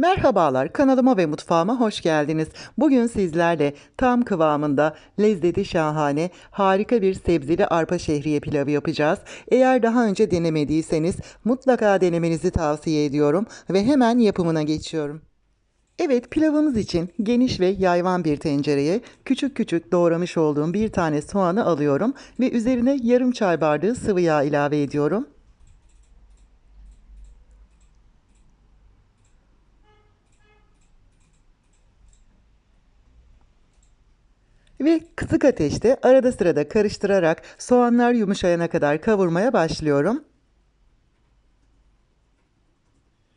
Merhabalar, kanalıma ve mutfağıma hoş geldiniz. Bugün sizlerle tam kıvamında, lezzeti şahane, harika bir sebzeli arpa şehriye pilavı yapacağız. Eğer daha önce denemediyseniz mutlaka denemenizi tavsiye ediyorum ve hemen yapımına geçiyorum. Evet pilavımız için geniş ve yayvan bir tencereye küçük küçük doğramış olduğum bir tane soğanı alıyorum ve üzerine yarım çay bardağı sıvı yağ ilave ediyorum. Ve kısık ateşte arada sırada karıştırarak soğanlar yumuşayana kadar kavurmaya başlıyorum.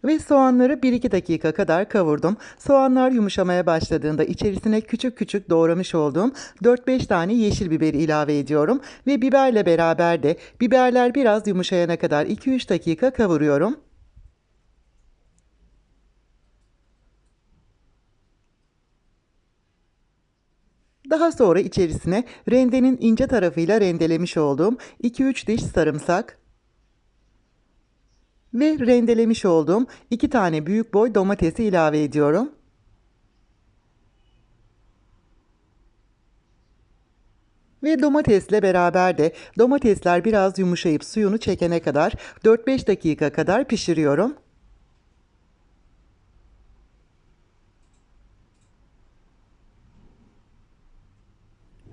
Ve soğanları 1-2 dakika kadar kavurdum. Soğanlar yumuşamaya başladığında içerisine küçük küçük doğramış olduğum 4-5 tane yeşil biberi ilave ediyorum. Ve biberle beraber de biberler biraz yumuşayana kadar 2-3 dakika kavuruyorum. Daha sonra içerisine rendenin ince tarafıyla rendelemiş olduğum 2-3 diş sarımsak ve rendelemiş olduğum 2 tane büyük boy domatesi ilave ediyorum. Ve domatesle beraber de domatesler biraz yumuşayıp suyunu çekene kadar 4-5 dakika kadar pişiriyorum.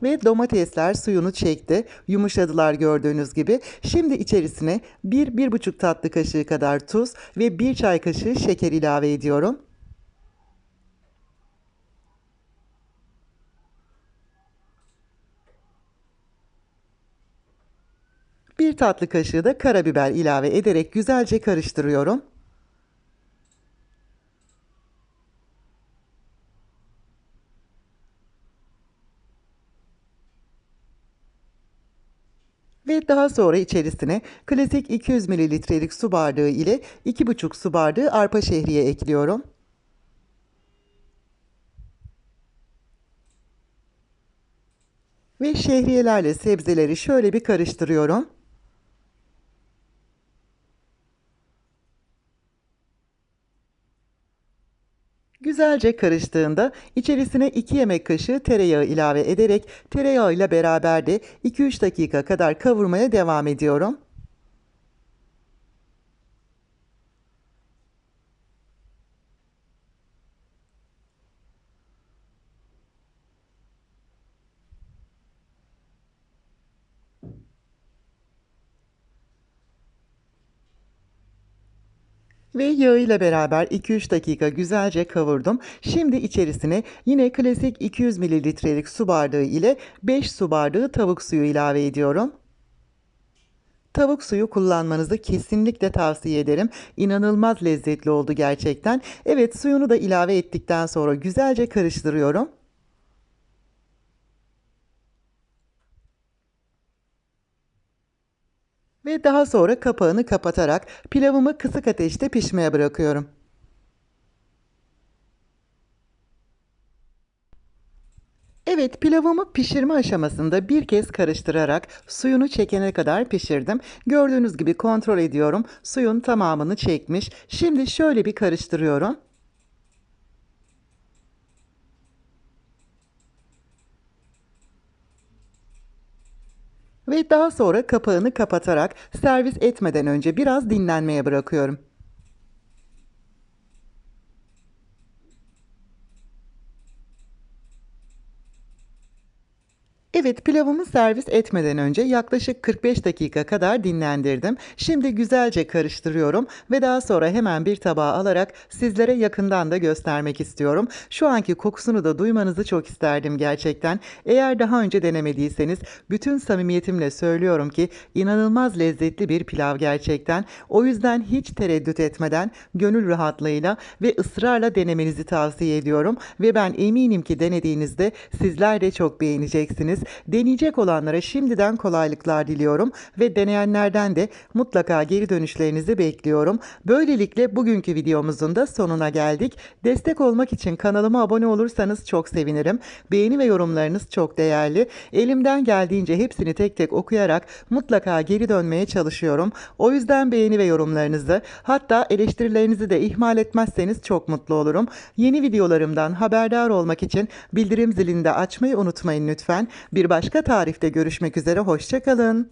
Ve domatesler suyunu çekti. Yumuşadılar gördüğünüz gibi. Şimdi içerisine 1-1,5 tatlı kaşığı kadar tuz ve 1 çay kaşığı şeker ilave ediyorum. Bir tatlı kaşığı da karabiber ilave ederek güzelce karıştırıyorum. Ve daha sonra içerisine klasik 200 mililitrelik su bardağı ile 2,5 su bardağı arpa şehriye ekliyorum. Ve şehriyelerle sebzeleri şöyle bir karıştırıyorum. Güzelce karıştığında içerisine 2 yemek kaşığı tereyağı ilave ederek tereyağı ile beraber de 2-3 dakika kadar kavurmaya devam ediyorum. Ve yağıyla beraber 2-3 dakika güzelce kavurdum. Şimdi içerisine yine klasik 200 mililitrelik su bardağı ile 5 su bardağı tavuk suyu ilave ediyorum. Tavuk suyu kullanmanızı kesinlikle tavsiye ederim. İnanılmaz lezzetli oldu gerçekten. Evet suyunu da ilave ettikten sonra güzelce karıştırıyorum. Ve daha sonra kapağını kapatarak pilavımı kısık ateşte pişmeye bırakıyorum. Evet pilavımı pişirme aşamasında bir kez karıştırarak suyunu çekene kadar pişirdim. Gördüğünüz gibi kontrol ediyorum. Suyun tamamını çekmiş. Şimdi şöyle bir karıştırıyorum. Ve daha sonra kapağını kapatarak servis etmeden önce biraz dinlenmeye bırakıyorum. Evet pilavımı servis etmeden önce yaklaşık 45 dakika kadar dinlendirdim. Şimdi güzelce karıştırıyorum ve daha sonra hemen bir tabağa alarak sizlere yakından da göstermek istiyorum. Şu anki kokusunu da duymanızı çok isterdim gerçekten. Eğer daha önce denemediyseniz bütün samimiyetimle söylüyorum ki inanılmaz lezzetli bir pilav gerçekten. O yüzden hiç tereddüt etmeden gönül rahatlığıyla ve ısrarla denemenizi tavsiye ediyorum ve ben eminim ki denediğinizde sizler de çok beğeneceksiniz. Deneyecek olanlara şimdiden kolaylıklar diliyorum ve deneyenlerden de mutlaka geri dönüşlerinizi bekliyorum. Böylelikle bugünkü videomuzun da sonuna geldik. Destek olmak için kanalıma abone olursanız çok sevinirim. Beğeni ve yorumlarınız çok değerli. Elimden geldiğince hepsini tek tek okuyarak mutlaka geri dönmeye çalışıyorum. O yüzden beğeni ve yorumlarınızı hatta eleştirilerinizi de ihmal etmezseniz çok mutlu olurum. Yeni videolarımdan haberdar olmak için bildirim zilini de açmayı unutmayın lütfen. Bir başka tarifte görüşmek üzere hoşçakalın.